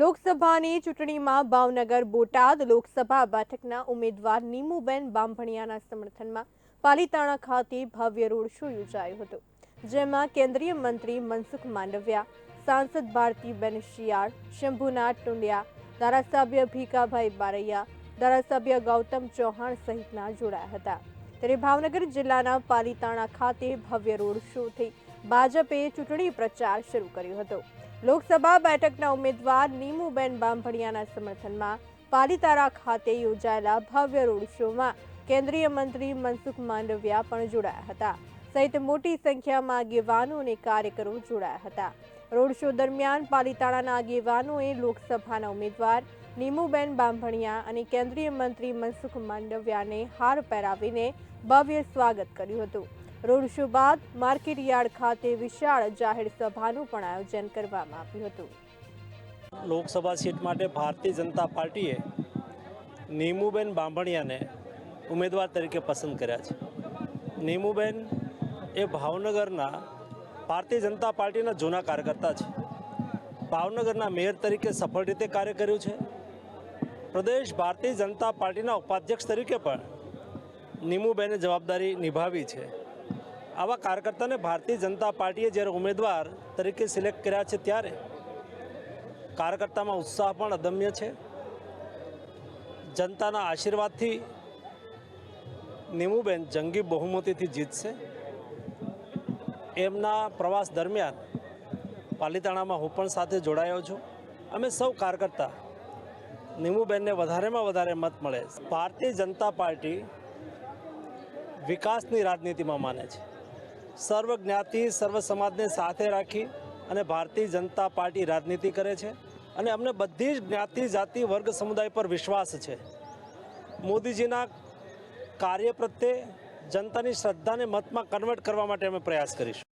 લોકસભાની ચૂંટણીમાં ભાવનગર, બોટાદ લોકસભા બેઠકના ઉમેદવાર નીમુબેન બાંભણિયાના સમર્થનમાં પાલીતાણા ખાતે ભવ્ય રોડ શો યોજાયો હતો, જેમાં કેન્દ્રીય મંત્રી મનસુખ માંડવિયા, સાંસદ ભારતીબેન શિયાળ, શંભુનાથ ટુંડિયા, ધારાસભ્ય ભીખાભાઈ બારૈયા, ધારાસભ્ય ગૌતમ ચૌહાણ સહિતના જોડાયા હતા. ત્યારે ભાવનગર જિલ્લાના પાલીતાણા ખાતે ભવ્ય રોડ શો થઈ ભાજપે ચૂંટણી પ્રચાર શરૂ કર્યો હતો. લોકસભા બેઠકના ઉમેદવાર નીમુબેન બાંભણિયાના સમર્થનમાં પાલીતારા ખાતે યોજાયેલા ભવ્ય રોડ શોમાં કેન્દ્રીય મંત્રી મનસુખ માંડવિયા પણ જોડાયા હતા. સહિત મોટી સંખ્યામાં આગેવાનો અને કાર્યકરો જોડાયા હતા. રોડ શો દરમિયાન પાલીતાણાના આગેવાનોએ લોકસભાના ઉમેદવાર નીમુબેન બાંભણિયા અને કેન્દ્રીય મંત્રી મનસુખ માંડવિયાને હાર પહેરાવીને ભવ્ય સ્વાગત કર્યું હતું. રોડ શો બાદ માર્કેટ યાર્ડ ખાતે વિશાળ જાહેર સભાનું પણ આયોજન કરવામાં આવ્યું હતું. લોકસભા સીટ માટે ભારતીય જનતા પાર્ટીએ નીમુબેન બાંભણિયાને ઉમેદવાર તરીકે પસંદ કર્યા છે. નીમુબેન એ ભાવનગરના ભારતીય જનતા પાર્ટીના જૂના કાર્યકર્તા છે. ભાવનગરના મેયર તરીકે સફળ રીતે કાર્ય કર્યું છે. પ્રદેશ ભારતીય જનતા પાર્ટીના ઉપાધ્યક્ષ તરીકે પણ નીમુબેને જવાબદારી નિભાવી છે. આવા કાર્યકર્તાને ભારતીય જનતા પાર્ટીએ જ્યારે ઉમેદવાર તરીકે સિલેક્ટ કર્યા છે ત્યારે કાર્યકર્તામાં ઉત્સાહ પણ અદમ્ય છે. જનતાના આશીર્વાદથી નીમુબેન જંગી બહુમતીથી જીતશે. એમના પ્રવાસ દરમિયાન પાલીતાણામાં હું પણ સાથે જોડાયો છું. અમે સૌ કાર્યકર્તા નીમુબેનને વધારેમાં વધારે મત મળે. ભારતીય જનતા પાર્ટી વિકાસની રાજનીતિમાં માને છે. સર્વ જ્ઞાતિ સર્વ સમાજને સાથે રાખી અને ભારતીય જનતા પાર્ટી રાજનીતિ કરે છે. અને અમને બધી જ જ્ઞાતિ, જાતિ, વર્ગ સમુદાય પર વિશ્વાસ છે. મોદીજીના કાર્ય પ્રત્યે જનતાની શ્રદ્ધાને મતમાં કન્વર્ટ કરવા માટે અમે પ્રયાસ કરીશું.